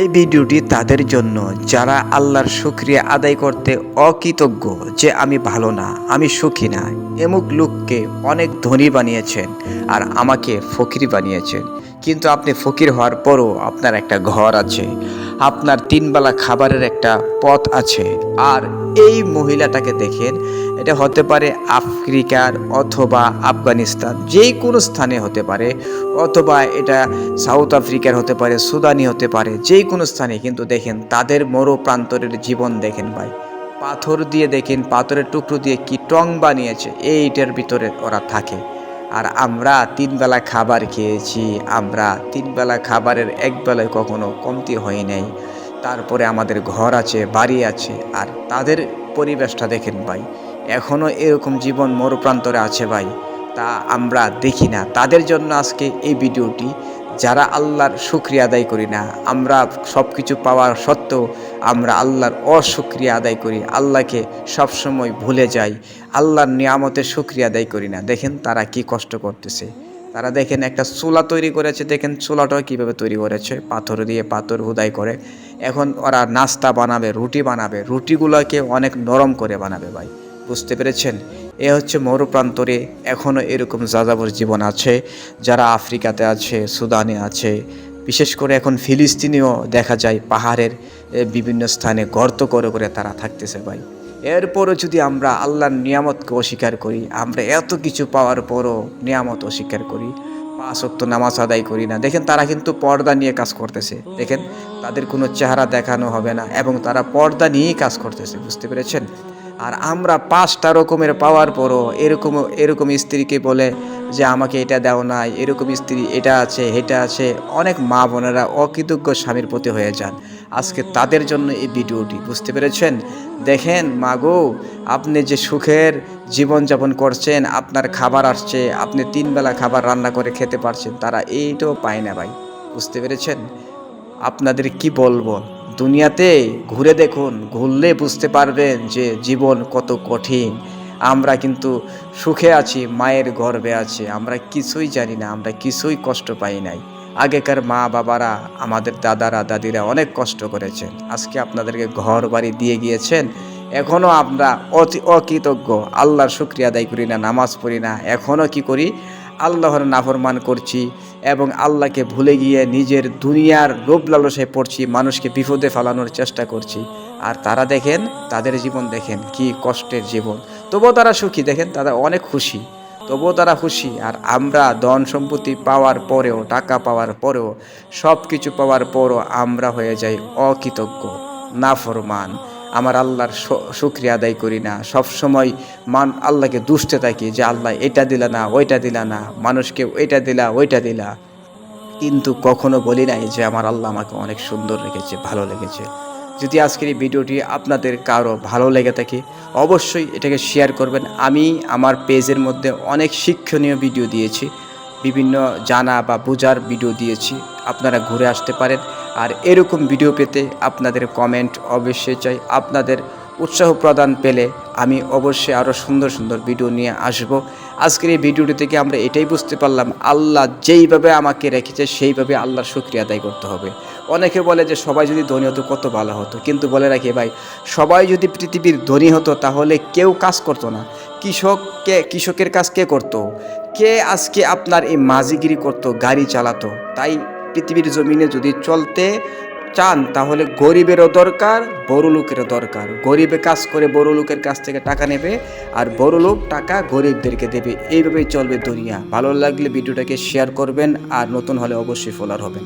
এই ভিডিওটি তাদের জন্য, যারা আল্লাহর শুক্রিয়া আদায় করতে অকৃতজ্ঞ যে আমি ভালো না, আমি সুখী না, এমুক লোককে অনেক ধনী বানিয়েছেন আর আমাকে ফকির বানিয়েছেন। কিন্তু আপনি ফকির হওয়ার পরও আপনার একটা ঘর আছে। আপনার তিনবেলা খাবারের একটা পথ আছে। আর এই মহিলাটাকে দেখেন, এটা হতে পারে আফ্রিকার অথবা আফগানিস্তান যেই কোনো স্থানে হতে পারে, অথবা এটা সাউথ আফ্রিকার হতে পারে, সুদানি হতে পারে যেই কোনো স্থানে। কিন্তু দেখেন, তাদের মরো প্রান্তরের জীবন দেখেন ভাই। পাথর দিয়ে দেখেন, পাথরের টুকরো দিয়ে কি টং বানিয়েছে এইটার ভিতরে ওরা থাকে। আর আমরা তিনবেলা খাবার খেয়েছি। আমরা তিনবেলা খাবারের একবেলায় কখনো কমতি হয় নাই। তারপরে আমাদের ঘর আছে, বাড়ি আছে, আর তাদের পরিবেশটা দেখেন ভাই এখনও এরকম জীবন মরুপ্রান্তরে আছে ভাই। তা আমরা দেখি না। তাদের জন্য আজকে এই ভিডিওটি যারা আল্লাহর শুক্রিয়া আদায় করি না, আমরা সব কিছু পাওয়ার সত্ত্বেও আমরা আল্লাহর অশুক্রিয়া আদায় করি, আল্লাহকে সবসময় ভুলে যাই, আল্লাহর নিয়ামতের শুক্রিয়া আদায় করি না। দেখেন তারা কি কষ্ট করতেছে। তারা দেখেন একটা চুলা তৈরি করেছে, দেখেন চুলাটাও কীভাবে তৈরি করেছে। পাথর দিয়ে পাথর হুদাই করে। এখন ওরা নাস্তা বানাবে, রুটি বানাবে, রুটিগুলোকে অনেক নরম করে বানাবে ভাই। বুঝতে পেরেছেন? এ হচ্ছে মরুপ্রান্তরে এখনও এরকম যাযাবর জীবন আছে, যারা আফ্রিকাতে আছে, সুদানে আছে। বিশেষ করে এখন ফিলিস্তিনিও দেখা যায় পাহাড়ের বিভিন্ন স্থানে গর্ত করে করে তারা থাকতেছে ভাই। এরপরও যদি আমরা আল্লাহর নিয়ামতকে অস্বীকার করি, আমরা এত কিছু পাওয়ার পরও নিয়ামত অস্বীকার করি। পাঁচ অক্ত নামাজ আদায় করি না। দেখেন তারা কিন্তু পর্দা নিয়ে কাজ করতেছে। দেখেন তাদের কোনো চেহারা দেখানো হবে না এবং তারা পর্দা নিয়েই কাজ করতেছে, বুঝতে পেরেছেন? আর আমরা পাঁচটা রকমের পাওয়ার পরও এরকম এরকম স্ত্রীকে বলে যে আমাকে এটা দাও নাই, এরকম স্ত্রী এটা আছে এটা আছে। অনেক মা বোনেরা অকৃতজ্ঞ স্বামীর প্রতি হয়ে যান। আজকে তাদের জন্য এই ভিডিওটি, বুঝতে পেরেছেন? দেখেন মাগো আপনি যে সুখের জীবনযাপন করছেন, আপনার খাবার আসছে, আপনি তিনবেলা খাবার রান্না করে খেতে পারছেন, তারা এইটাও পায় না ভাই, বুঝতে পেরেছেন? আপনাদের কি বলব? দুনিয়াতে ঘুরে দেখুন, ঘুরলে বুঝতে পারবেন যে জীবন কত কঠিন। আমরা কিন্তু সুখে আছি, মায়ের গর্বে আছি। আমরা কিছুই জানি না, আমরা কিছুই কষ্ট পাই নাই। আগেকার মা বাবারা, আমাদের দাদারা, দাদিরা অনেক কষ্ট করেছেন। আজকে আপনাদেরকে ঘর বাড়ি দিয়ে গিয়েছেন। এখনও আমরা অতি অকৃতজ্ঞ। আল্লাহর শুক্রিয়া আদায় করি না, নামাজ পড়ি না। এখনও কি করি? আল্লাহর নাফরমান করছি এবং আল্লাহকে ভুলে গিয়ে নিজের দুনিয়ার লোভ লালসায় পড়ছি, মানুষকে বিপদে ফেলানোর চেষ্টা করছি। আর তারা দেখেন, তাদের জীবন দেখেন কি কষ্টের জীবন। তবুও তারা সুখী, দেখেন তারা অনেক খুশি। তবুও তারা খুশি। আর আমরা ধন সম্পত্তি পাওয়ার পরেও, টাকা পাওয়ার পরেও সব কিছু পাওয়ার পরও আমরা হয়ে যাই অকৃতজ্ঞ, নাফরমান। আমার আল্লাহর শুক্রিয়া আদায় করি না। সব সময় মান আল্লাহকে দুষ্টে থাকি যে, আল্লাহ, এটা দিলা না, ওইটা দিলা না, মানুষকে ওইটা দিলা ওইটা দিলা। কিন্তু কখনো বলি নাই যে, আমার আল্লাহ আমাকে অনেক সুন্দর লেগেছে ভালো লেগেছে যদি আজকের এই ভিডিওটি আপনাদের কারও ভালো লেগে থাকে, অবশ্যই এটাকে শেয়ার করবেন। আমি আমার পেজের মধ্যে অনেক শিক্ষণীয় ভিডিও দিয়েছি, বিভিন্ন জানা বা বোঝার ভিডিও দিয়েছি। আপনারা ঘুরে আসতে পারেন। আর এরকম ভিডিও পেতে আপনাদের কমেন্ট অবশ্যই চাই। আপনাদের উৎসাহ প্রদান পেলে আমি অবশ্যই আরও সুন্দর সুন্দর ভিডিও নিয়ে আসব। আজকের এই ভিডিওটি থেকে আমরা এটাই বুঝতে পারলাম, আল্লাহ যেইভাবে আমাকে রেখেছে, সেইভাবে আল্লাহর শুক্রিয়া আদায় করতে হবে। অনেকে বলে যে সবাই যদি ধনী হতো, কত ভালো হতো। কিন্তু বলে রাখি ভাই, সবাই যদি পৃথিবীর ধনী হতো, তাহলে কেউ কাজ করতো না। কৃষককে কৃষকের কাজ কে করতো? কে আজকে আপনার এই মাঝিগিরি করতো, গাড়ি চালাতো? তাই পৃথিবীর জমিনে যদি চলতে চান, তাহলে গরিবেরও দরকার, বড় লোকেরও দরকার। গরিবে কাজ করে, বড় লোকের কাছ থেকে টাকা নেবে আর বড় লোক টাকা গরিবদেরকে দেবে। এইভাবেই চলবে দুনিয়া। ভালো লাগলে ভিডিওটাকে শেয়ার করবেন আর নতুন হলে অবশ্যই ফলোয়ার হবেন।